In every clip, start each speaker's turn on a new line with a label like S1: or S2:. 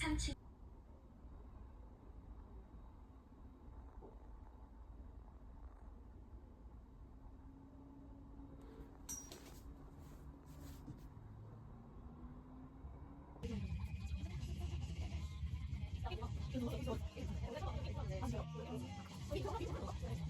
S1: 3층
S2: 이거 이거 이거 이거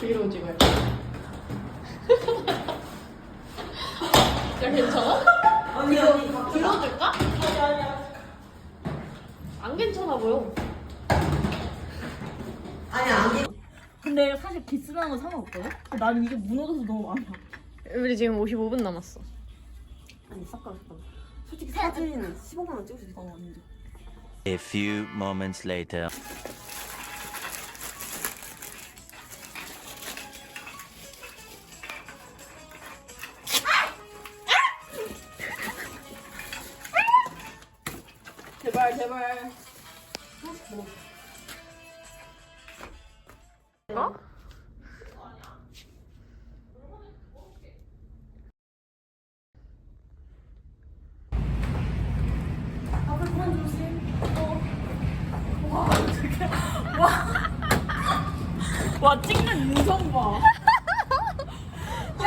S1: 브이로그 찍어야 돼. 야 괜찮아?
S2: 언니 언니 갑자기
S1: 불러줄까? 안 괜찮아 보여.
S2: 아니 아니
S3: 근데 사실 기스라는 건 상관없거든? 근데 나는 이게 무너져서 너무 많아.
S1: 우리 지금 55분 남았어.
S2: 아니 잠깐 잠깐 솔직히 사진 15만 원 찍을 수 있어 언니
S4: A few moments later.
S1: 제발 제발. 어?
S3: 와 찍는 인성 봐.
S1: 네.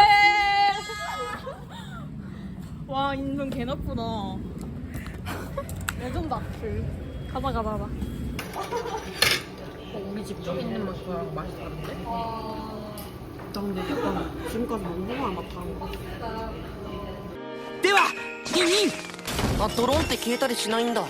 S3: 와 인성 개 나쁘다.
S1: 레전드 악플. 가봐 가봐 가봐. 우리 집 쪽 있는 맛이랑 맛이 다른데?
S2: 나 근데 약간 지금까지 몽롱한 맛 다른 거
S5: ではギンギンあドローンって消えたりしないんだ